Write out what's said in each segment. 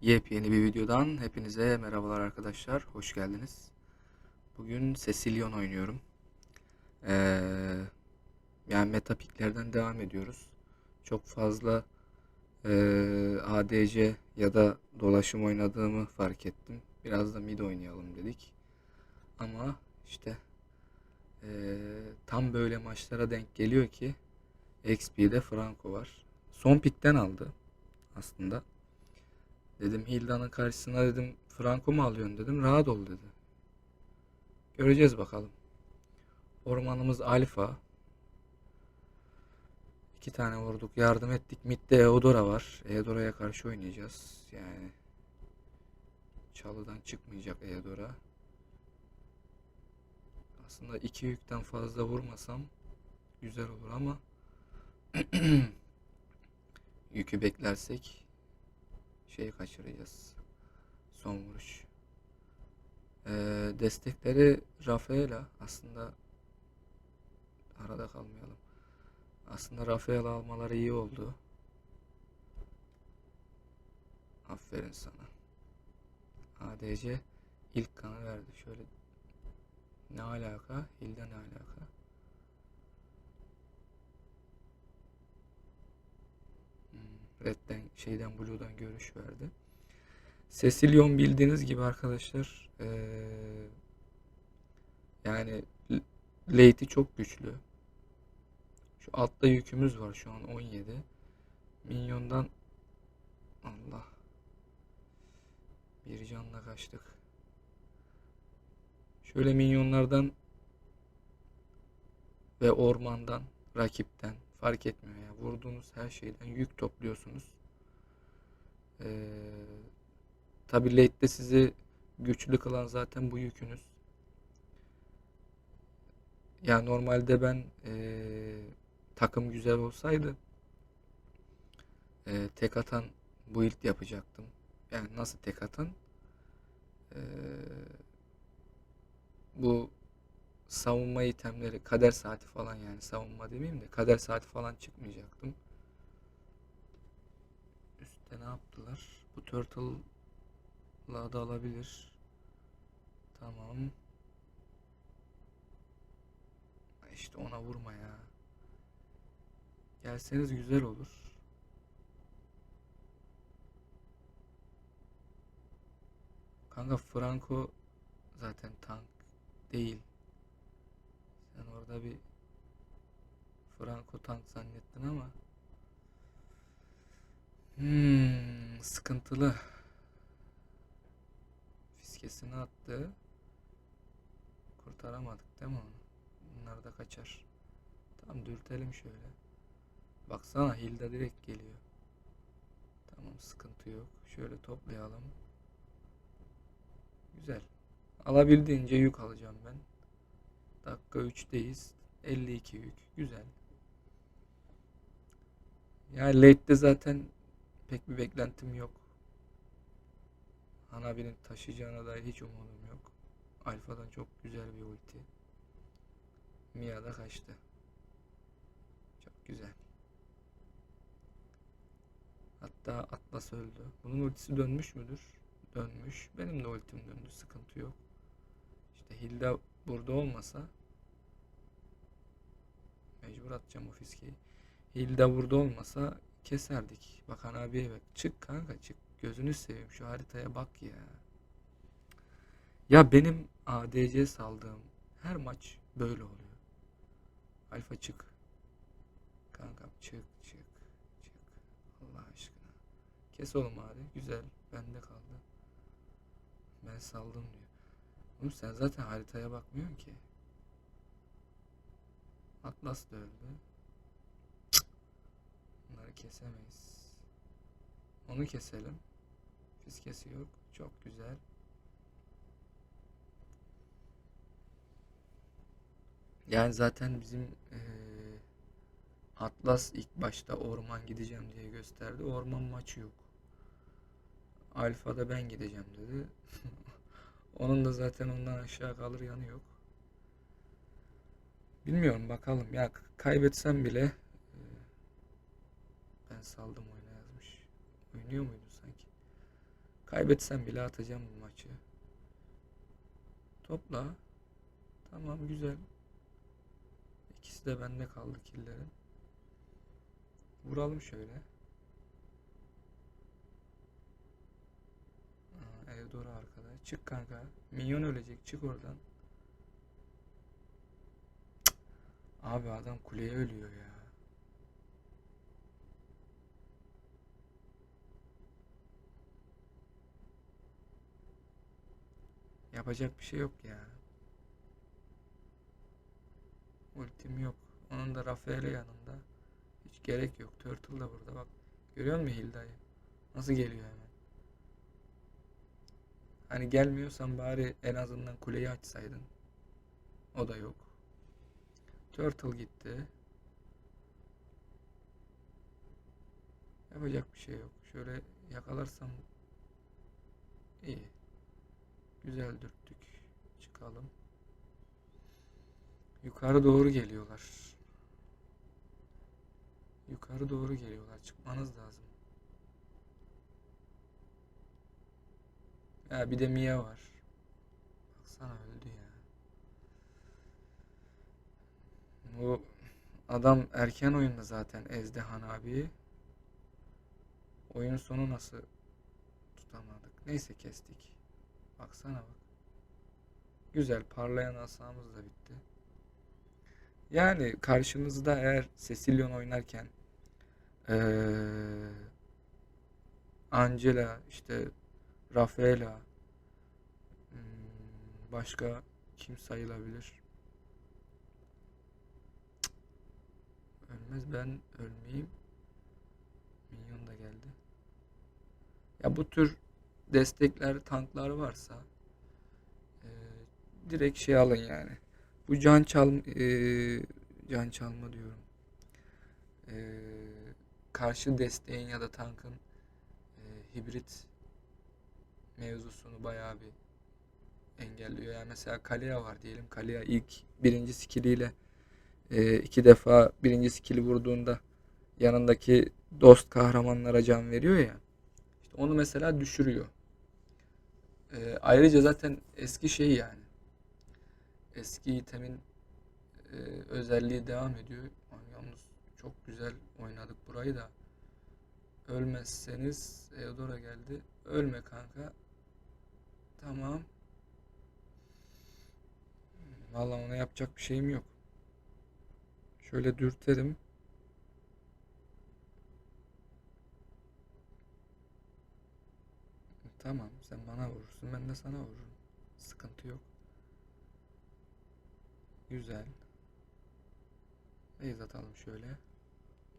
Yepyeni bir videodan hepinize merhabalar arkadaşlar. Hoş geldiniz. Bugün Cecilion oynuyorum. Ee, yani metapiklerden devam ediyoruz. Çok fazla ee, ADC ya da dolaşım oynadığımı fark ettim. Biraz da mid oynayalım dedik. Ama işte ee, tam böyle maçlara denk geliyor ki XP'de Franco var. Son pikten aldı aslında. Dedim Hilda'nın karşısına dedim Franco mu alıyorsun dedim. Rahat ol dedi. Göreceğiz bakalım. Ormanımız Alfa. İki tane vurduk. Yardım ettik. Mid'de Eudora var. Eudora'ya karşı oynayacağız. Yani çalıdan çıkmayacak Eudora. Aslında iki yükten fazla vurmasam güzel olur ama yükü beklersek şeyi kaçıracağız. Son vuruş. Ee, destekleri Rafaela aslında arada kalmayalım. Aslında Rafaela almaları iyi oldu. Aferin sana. ADC ilk kanı verdi. Şöyle ne alaka? Hilda ne alaka? Red'den şeyden Blue'dan görüş verdi. Cecilion bildiğiniz gibi arkadaşlar eee, yani late'i çok güçlü. Şu altta yükümüz var şu an 17. Minyondan Allah bir canla kaçtık. Şöyle minyonlardan ve ormandan, rakipten fark etmiyor ya. Vurduğunuz her şeyden yük topluyorsunuz. Ee, tabii late'de sizi güçlü kılan zaten bu yükünüz. Ya normalde ben ee, takım güzel olsaydı ee, tek atan build yapacaktım. Yani nasıl tek atan? Ee, bu savunma itemleri, kader saati falan yani savunma demeyeyim de kader saati falan çıkmayacaktım. Üstte ne yaptılar? Bu turtle'la da alabilir. Tamam. İşte ona vurma ya. Gelseniz güzel olur. Kanka Franco zaten tank değil. Sen orada bir Franco tank zannettin ama hmm, sıkıntılı. Fiskesini attı. Kurtaramadık değil mi onu? Bunlar da kaçar. Tamam dürtelim şöyle. Baksana Hilda direkt geliyor. Tamam sıkıntı yok. Şöyle toplayalım. Güzel. Alabildiğince yük alacağım ben. Dakika 3'teyiz. 52 yük. Güzel. Yani late'de zaten pek bir beklentim yok. Hanabi'nin taşıyacağına dair hiç umudum yok. Alfa'dan çok güzel bir ulti. Mia da kaçtı. Çok güzel. Hatta Atlas öldü. Bunun ultisi dönmüş müdür? Dönmüş. Benim de ultim döndü. Sıkıntı yok. İşte Hilda burada olmasa mecbur atacağım o fiskeyi. Hilda burada olmasa keserdik. Bakan abiye bak. Çık kanka çık. Gözünü seveyim şu haritaya bak ya. Ya benim ADC saldığım her maç böyle oluyor. Alfa çık. Kankam çık çık çık. Allah aşkına. Kes oğlum abi. Güzel. Bende kaldı. Ben saldım diyor. Oğlum sen zaten haritaya bakmıyorsun ki. Atlas da öldü. Bunları kesemeyiz. Onu keselim. Fiskesi yok. Çok güzel. Yani zaten bizim eee, Atlas ilk başta orman gideceğim diye gösterdi. Orman maçı yok. Alfa'da ben gideceğim dedi. Onun da zaten ondan aşağı kalır yanı yok. Bilmiyorum bakalım. Ya kaybetsem bile eee, ben saldım oyuna yazmış. Oynuyor muydu sanki? Kaybetsem bile atacağım bu maçı. Topla. Tamam güzel. İkisi de bende kaldı killerin. Vuralım şöyle. Aa, Eudora arkada. Çık kanka. Minyon ölecek. Çık oradan. Abi adam kuleye ölüyor ya. Yapacak bir şey yok ya. Ultim yok. Onun da Rafael'e yanında. Hiç gerek yok. Turtle da burada bak. Görüyor musun Hilda'yı? Nasıl geliyor hemen? Hani gelmiyorsan bari en azından kuleyi açsaydın. O da yok. Turtle gitti. Yapacak bir şey yok. Şöyle yakalarsam iyi. Güzel dürttük. Çıkalım. Yukarı doğru geliyorlar. Yukarı doğru geliyorlar. Çıkmanız lazım. Ya bir de Mia var. Baksana öldü ya. Bu adam erken oyunda zaten ezdi Han abiyi. Oyun sonu nasıl tutamadık. Neyse kestik. Baksana bak. Güzel parlayan asamız da bitti. Yani karşınızda eğer Cecilion oynarken eee, Angela işte Rafaela hmm, başka kim sayılabilir? Ölmez ben ölmeyeyim. Minyon da geldi. Ya bu tür destekler, tanklar varsa eee, direkt şey alın yani. Bu can çal eee, can çalma diyorum. Eee, karşı desteğin ya da tankın eee, hibrit mevzusunu bayağı bir engelliyor. Yani mesela Kalia var diyelim. Kalia ilk birinci skilliyle eee, iki defa birinci skilli vurduğunda yanındaki dost kahramanlara can veriyor ya. İşte onu mesela düşürüyor. Eee, ayrıca zaten eski şey yani. Eski itemin eee, özelliği devam ediyor. Yalnız çok güzel oynadık burayı da. Ölmezseniz Eudora geldi. Ölme kanka. Tamam. Vallahi ona yapacak bir şeyim yok. Şöyle dürterim. Tamam, sen bana vurursun, ben de sana vururum. Sıkıntı yok. Güzel. Beyz atalım şöyle.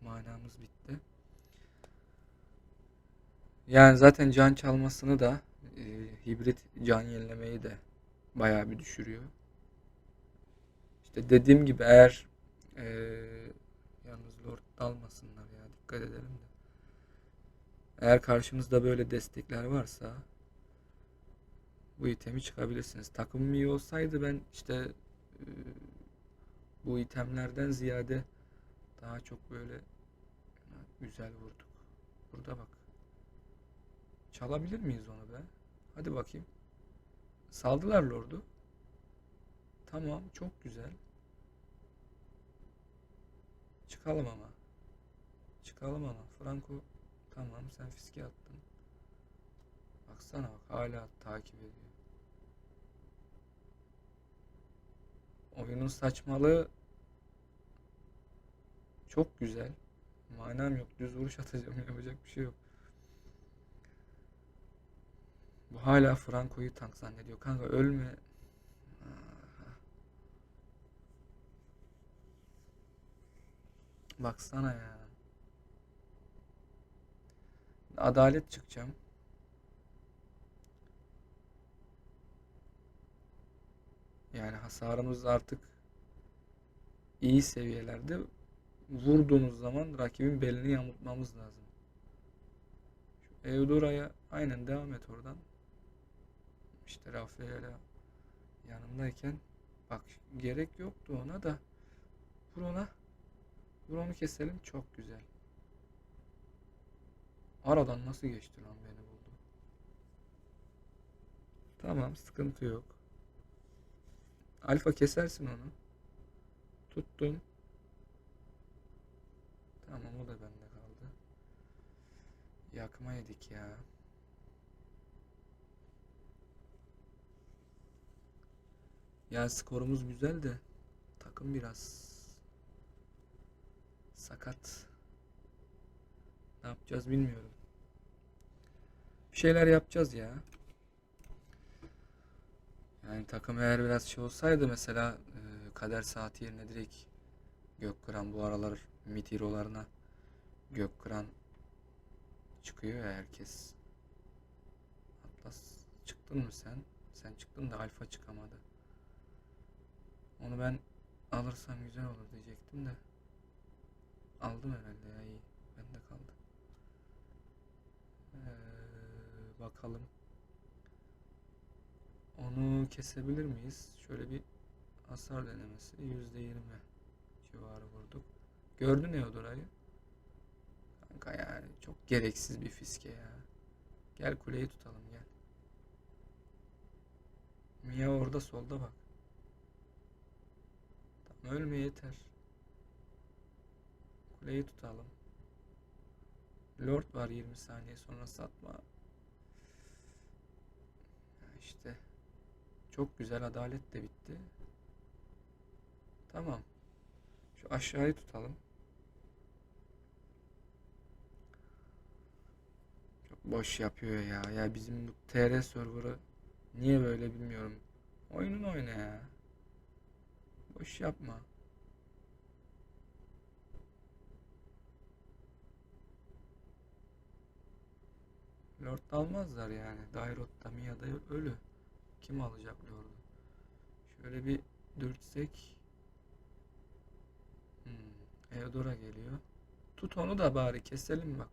Manamız bitti. Yani zaten can çalmasını da e, hibrit can yenilemeyi de bayağı bir düşürüyor. İşte dediğim gibi eğer e, yalnız Lord dalmasınlar ya dikkat edelim de. Eğer karşınızda böyle destekler varsa bu itemi çıkabilirsiniz. Takımım iyi olsaydı ben işte e, bu itemlerden ziyade daha çok böyle güzel vurduk. Burada bak. Çalabilir miyiz onu be? Hadi bakayım. Saldılar Lord'u. Tamam, çok güzel. Çıkalım ama. Çıkalım ama. Franco tamam sen fiske attın. Baksana bak hala takip ediyor. Oyunun saçmalığı çok güzel. Manam yok. Düz vuruş atacağım. Yapacak bir şey yok. Bu hala Franco'yu tank zannediyor. Kanka ölme. Baksana ya. Adalet çıkacağım. Yani hasarımız artık iyi seviyelerde. Vurduğunuz zaman rakibin belini yamultmamız lazım. Şu Eudora'ya aynen devam et oradan. İşte Rafael'e yanındayken bak gerek yoktu ona da vur onu keselim çok güzel. Aradan nasıl geçti lan beni buldu. Tamam sıkıntı yok. Alfa kesersin onu. Tuttum. Tamam o da bende kaldı. Yakma yedik ya. Ya skorumuz güzel de takım biraz sakat. Ne yapacağız bilmiyorum. Bir şeyler yapacağız ya. Yani takım eğer biraz şey olsaydı mesela e, kader saati yerine direkt Gökkıran bu aralar mid hero'larına Gökkıran çıkıyor ya herkes. Atlas çıktın mı sen? Sen çıktın da alfa çıkamadı. Onu ben alırsam güzel olur diyecektim de. Aldım herhalde ya iyi. Bende kaldı. Ee, bakalım. Onu kesebilir miyiz? Şöyle bir hasar denemesi. %20 civarı vurduk. Gördün Eudora'yı. Kanka yani çok gereksiz bir fiske ya. Gel kuleyi tutalım gel. Mia orada solda bak. Ölme yeter. Kuleyi tutalım. Lord var 20 saniye sonra satma. İşte çok güzel adalet de bitti. Tamam. Şu aşağıyı tutalım. Çok boş yapıyor ya. Ya bizim bu TR server'ı niye böyle bilmiyorum. Oyunun oyna ya. Boş yapma. Lord almazlar yani. Dairot'ta Mia'da ölü. Kim alacak Lord'u? Şöyle bir dürtsek. Hmm, Eudora geliyor. Tut onu da bari keselim bak.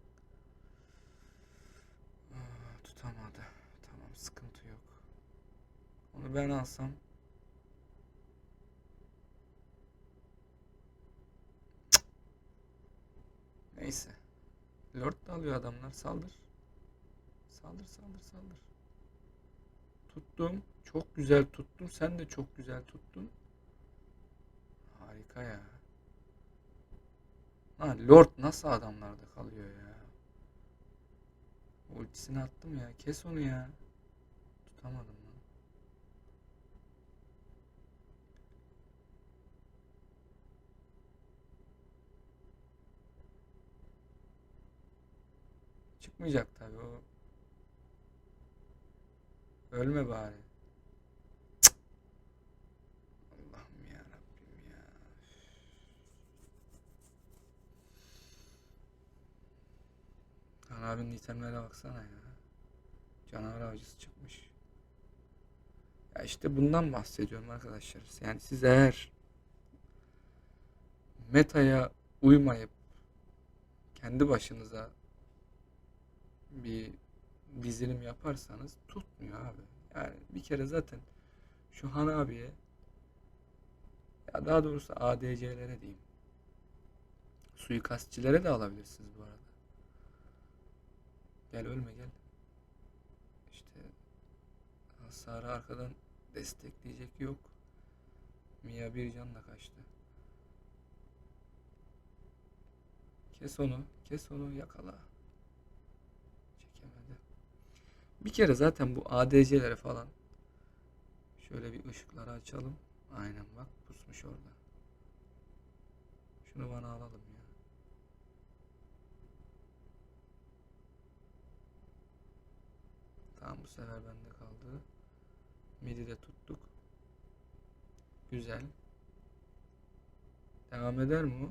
Aa, tutamadı. Tamam sıkıntı yok. Onu ben alsam. Neyse. Lord da alıyor adamlar. Saldır. Saldır saldır saldır. Tuttum. Çok güzel tuttum. Sen de çok güzel tuttun. Harika ya. Ha Lord nasıl adamlarda kalıyor ya? Ultisini attım ya. Kes onu ya. Tutamadım Çıkmayacak tabii o. Ölme bari. Allah'ım ya Rabbim ya. Kan abinin itemlere baksana ya. Canavar avcısı çıkmış. Ya işte bundan bahsediyorum arkadaşlar. Yani siz eğer metaya uymayıp kendi başınıza bir dizilim yaparsanız tutmuyor abi. Yani bir kere zaten şu Han abiye ya daha doğrusu ADC'lere diyeyim. Suikastçilere de alabilirsiniz bu arada. Gel ölme gel. İşte hasarı arkadan destekleyecek yok. Mia bir canla kaçtı. Kes onu, kes onu yakala. Bir kere zaten bu ADC'lere falan şöyle bir ışıkları açalım. Aynen bak pusmuş orada. Şunu bana alalım ya. Tamam bu sefer bende kaldı. Midi de tuttuk. Güzel. Devam eder mi o?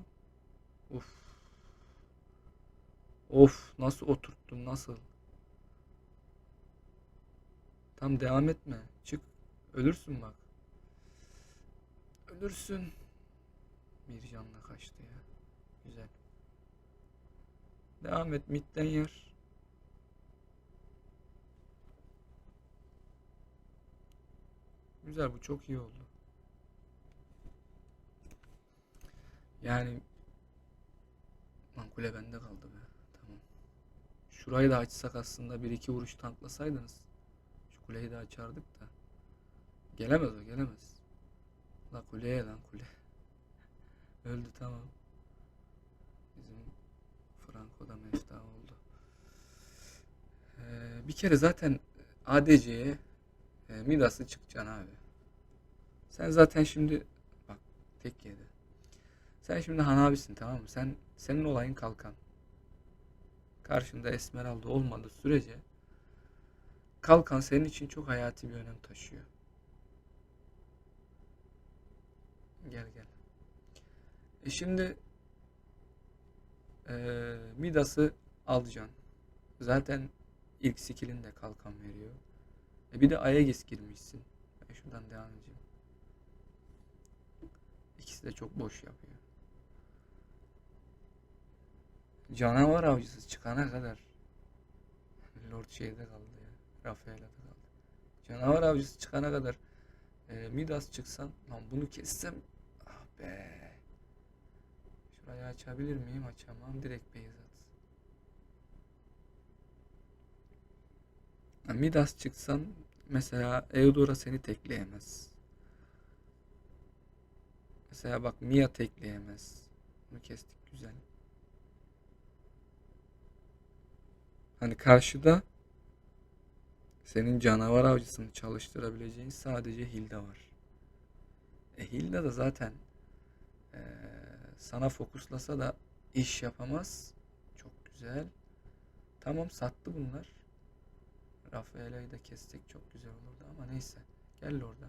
Uf. Of nasıl oturttun nasıl? Tam devam etme. Çık. Ölürsün bak. Ölürsün. Bir canla kaçtı ya. Güzel. Devam et. Midden yer. Güzel bu çok iyi oldu. Yani Lan kule bende kaldı be. Tamam. Şurayı da açsak aslında bir iki vuruş tanklasaydınız. Kuleyi de açardık da. Gelemez o gelemez. La kuleye lan kule. Öldü tamam. Bizim Franco da mefta oldu. Ee, bir kere zaten ADC'ye e, Midas'ı çıkacaksın abi. Sen zaten şimdi bak tek yedi. Sen şimdi Hanabisin tamam mı? Sen senin olayın kalkan. Karşında Esmeralda olmadığı sürece kalkan senin için çok hayati bir önem taşıyor. Gel gel. E şimdi eee Midas'ı alacaksın. Zaten ilk skill'in de kalkan veriyor. E bir de Aegis girmişsin. Ben şuradan devam edeceğim. İkisi de çok boş yapıyor. Canavar avcısı çıkana kadar Lord şeyde kaldı ya. Rafael'de kaldı. Canavar avcısı çıkana kadar e, Midas çıksan lan bunu kessem ah be. Şurayı açabilir miyim? Açamam. Direkt base at. Midas çıksan mesela Eudora seni tekleyemez. Mesela bak Mia tekleyemez. Bunu kestik güzel. Hani karşıda senin canavar avcısını çalıştırabileceğin sadece Hilda var. E Hilda da zaten eee, sana fokuslasa da iş yapamaz. Çok güzel. Tamam sattı bunlar. Rafaela'yı da kessek çok güzel olurdu ama neyse. Gel orada.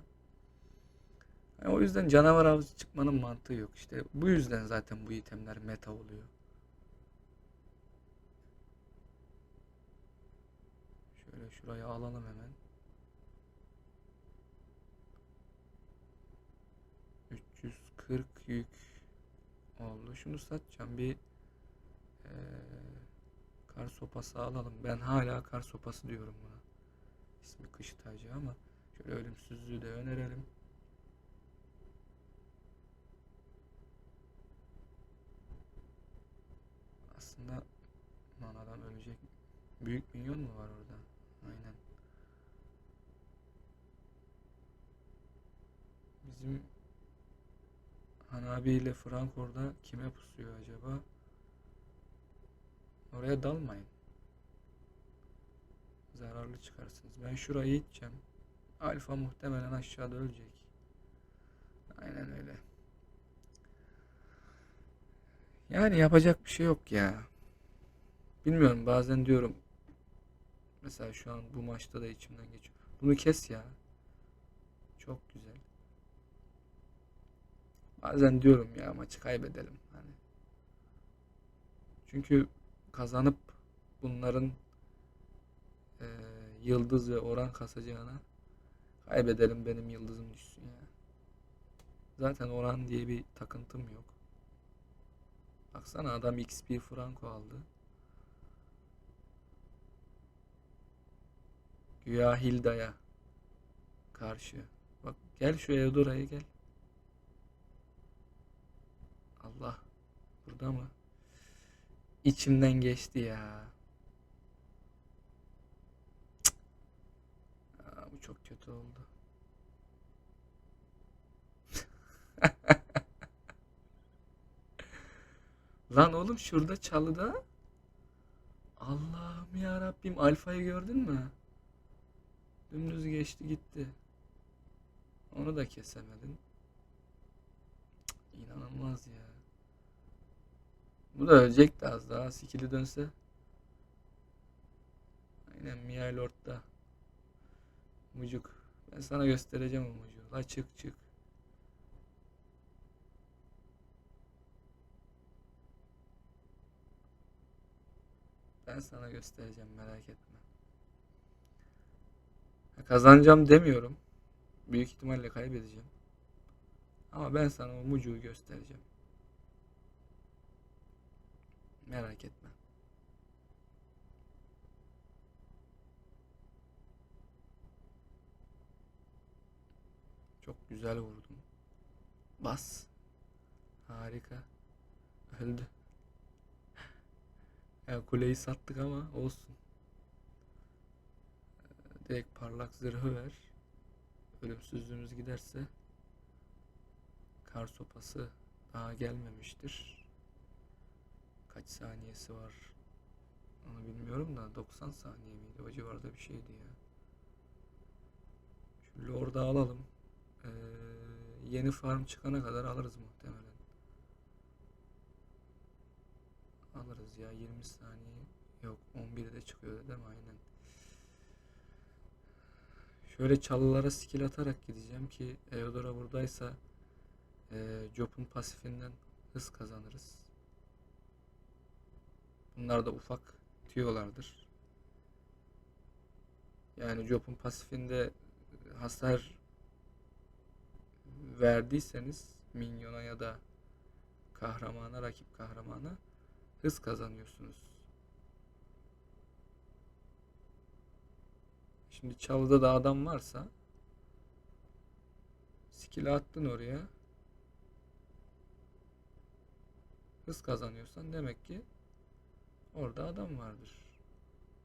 Yani o yüzden canavar avcısı çıkmanın mantığı yok. İşte bu yüzden zaten bu itemler meta oluyor. Şöyle şurayı alalım hemen. 340 yük oldu. Şunu satacağım. Bir eee, kar sopası alalım. Ben hala kar sopası diyorum buna. İsmi kış tacı ama şöyle ölümsüzlüğü de önerelim. Aslında lan adam ölecek. Büyük minyon mu var orada? Aynen. Bizim Hanabi ile Frank orada kime pusuyor acaba? Oraya dalmayın. Zararlı çıkarsınız. Ben şurayı iteceğim. Alfa muhtemelen aşağıda ölecek. Aynen öyle. Yani yapacak bir şey yok ya. Bilmiyorum bazen diyorum. Mesela şu an bu maçta da içimden geçiyor. Bunu kes ya. Çok güzel. Bazen diyorum ya maçı kaybedelim. Hani. Çünkü kazanıp bunların eee, yıldız ve oran kasacağına kaybedelim benim yıldızım düşsün ya. Zaten oran diye bir takıntım yok. Baksana adam XP Franco aldı. Güya Hilda'ya karşı. Bak gel şu Eudora'ya gel. Allah. Burada mı? İçimden geçti ya. Aa, bu çok kötü oldu. Lan oğlum şurada çalıda Allah'ım ya Rabbim alfayı gördün mü? Dümdüz geçti gitti. Onu da kesemedin. İnanılmaz ya. Bu da ölecekti az daha. Skill'i dönse. Aynen Mia Lord'da. Mucuk. Ben sana göstereceğim o mucuğu. La çık çık. Ben sana göstereceğim merak etme. Kazanacağım demiyorum. Büyük ihtimalle kaybedeceğim. Ama ben sana o mucuğu göstereceğim. Merak etme. Çok güzel vurdum. Bas. Harika. Öldü. Ya kuleyi sattık ama olsun. Direkt parlak zırhı ver. Ölümsüzlüğümüz giderse kar sopası daha gelmemiştir. Kaç saniyesi var onu bilmiyorum da 90 saniye miydi? O civarda bir şeydi ya. Şu Lord'u alalım. Ee, yeni farm çıkana kadar alırız muhtemelen. Alırız ya 20 saniye. Yok 11'de çıkıyor değil mi? Aynen. Şöyle çalılara skill atarak gideceğim ki Eodora buradaysa e, Job'un pasifinden hız kazanırız. Bunlar da ufak tüyolardır. Yani Job'un pasifinde hasar verdiyseniz minyona ya da kahramana, rakip kahramana hız kazanıyorsunuz. Şimdi çalıda da adam varsa skill attın oraya hız kazanıyorsan demek ki orada adam vardır.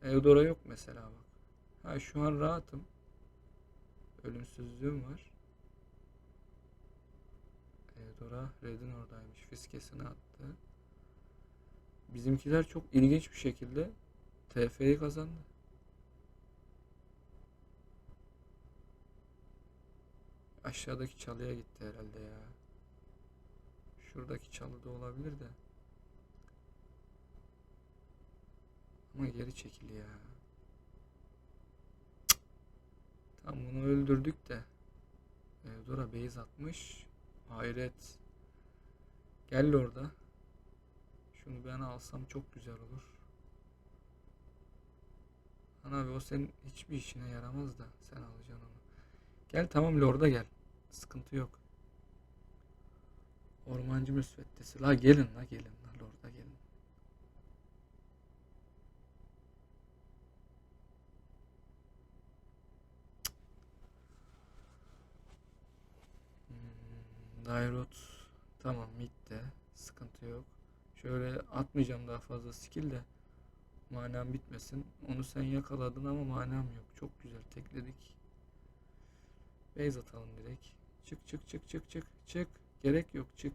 Eudora yok mesela bak. Ha şu an rahatım. Ölümsüzlüğüm var. Eudora Red'in oradaymış. Fiskesini attı. Bizimkiler çok ilginç bir şekilde TF'yi kazandı. Aşağıdaki çalıya gitti herhalde ya. Şuradaki çalı da olabilir de. Ama geri çekil ya. Tam bunu öldürdük de. Eudora base atmış. Hayret. Gel orada. Şunu ben alsam çok güzel olur. Ana abi o senin hiçbir işine yaramaz da sen alacaksın onu. Gel tamam Lord'a gel. Sıkıntı yok. Ormancı müsveddesi. La gelin la gelin la Lord'a gelin. Hmm, Dairot tamam midde sıkıntı yok. Şöyle atmayacağım daha fazla skill de manam bitmesin. Onu sen yakaladın ama manam yok. Çok güzel tekledik. Base atalım direkt. Çık çık çık çık çık çık. Gerek yok çık.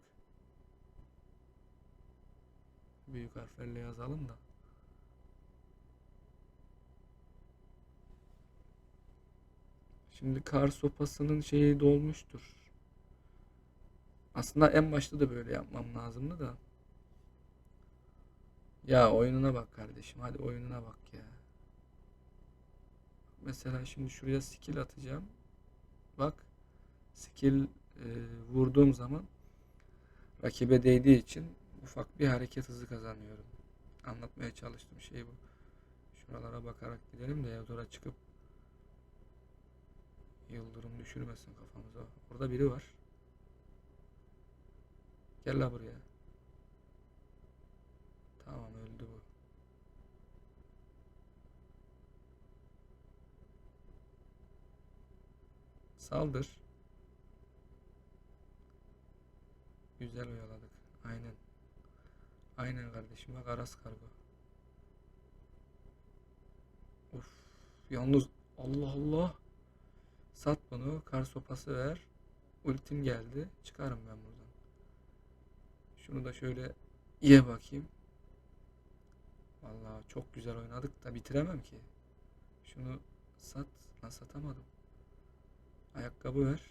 Büyük harflerle yazalım da. Şimdi kar sopasının şeyi dolmuştur. Aslında en başta da böyle yapmam lazımdı da. Ya oyununa bak kardeşim. Hadi oyununa bak ya. Mesela şimdi şuraya skill atacağım. Bak. Skill e, vurduğum zaman rakibe değdiği için ufak bir hareket hızı kazanıyorum. Anlatmaya çalıştığım şey bu. Şuralara bakarak gidelim de Eudora çıkıp yıldırım düşürmesin kafamıza. Orada biri var. Gel la buraya. Tamam öldü bu. Saldır. Güzel oyaladık. Aynen. Aynen kardeşim bak Aras kargo. Uf. Yalnız Allah Allah. Sat bunu. Kar sopası ver. Ultim geldi. Çıkarım ben buradan. Şunu da şöyle ye bakayım. Vallahi çok güzel oynadık da bitiremem ki. Şunu sat. Lan satamadım. Ayakkabı ver.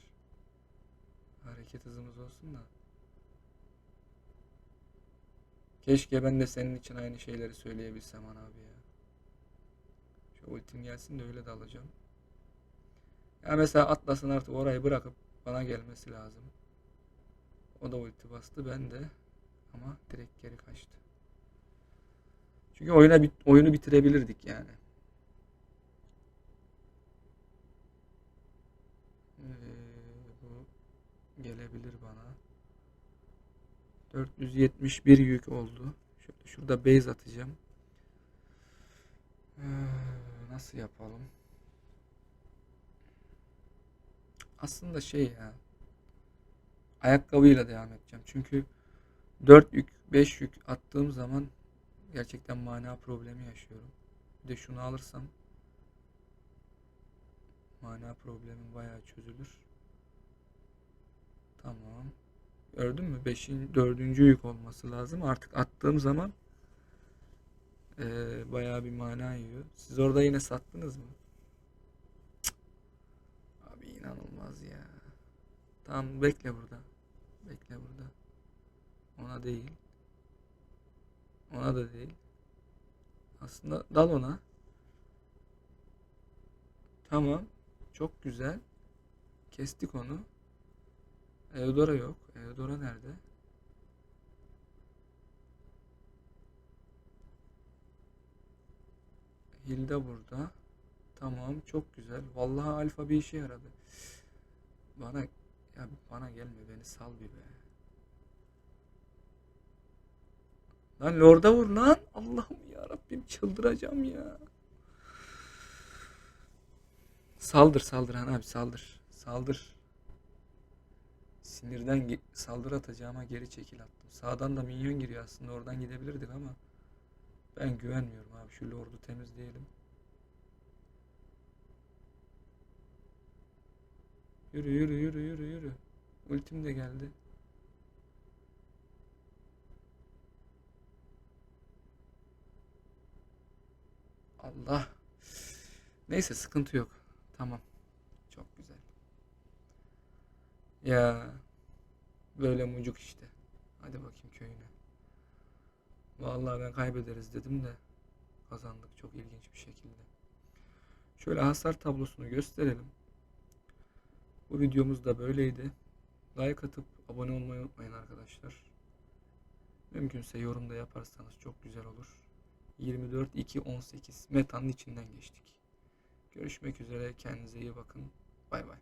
Hareket hızımız olsun da. Keşke ben de senin için aynı şeyleri söyleyebilsem ana abi ya. Şu ultim gelsin de öyle de alacağım. Ya mesela Atlas'ın artık orayı bırakıp bana gelmesi lazım. O da ulti bastı ben de ama direkt geri kaçtı. Çünkü oyuna oyunu bitirebilirdik yani. Ee, gelebilir bana. 471 yük oldu. Şöyle şurada base atacağım. Ee, nasıl yapalım? Aslında şey ya. Ayakkabıyla devam edeceğim. Çünkü 4 yük, 5 yük attığım zaman gerçekten mana problemi yaşıyorum. Bir de şunu alırsam mana problemin bayağı çözülür. Tamam. Gördün mü? Beşin, dördüncü yük olması lazım. Artık attığım zaman eee bayağı bir mana yiyor. Siz orada yine sattınız mı? Cık. Abi inanılmaz ya. Tamam bekle burada. Bekle burada. Ona değil. Ona da değil. Aslında dal ona. Tamam. Çok güzel. Kestik onu. Eudora yok. Eudora nerede? Hilda burada. Tamam. Çok güzel. Vallahi alfa bir işe yaradı. Bana ya bana gelme beni sal bir be. Lan Lord'a vur lan. Allah'ım ya Rabbim çıldıracağım ya. Saldır saldır Han abi saldır. Saldır. Sinirden saldırı atacağıma geri çekil attım. Sağdan da minyon giriyor aslında oradan gidebilirdik ama ben güvenmiyorum abi şu Lord'u temizleyelim. Yürü yürü yürü yürü yürü. Ultim de geldi. Allah. Neyse sıkıntı yok. Tamam. Çok güzel. Ya böyle mucuk işte. Hadi bakayım köyüne. Vallahi ben kaybederiz dedim de kazandık çok ilginç bir şekilde. Şöyle hasar tablosunu gösterelim. Bu videomuz da böyleydi. Like atıp abone olmayı unutmayın arkadaşlar. Mümkünse yorumda yaparsanız çok güzel olur. 24 2 18 metanın içinden geçtik. Görüşmek üzere. Kendinize iyi bakın. Bay bay.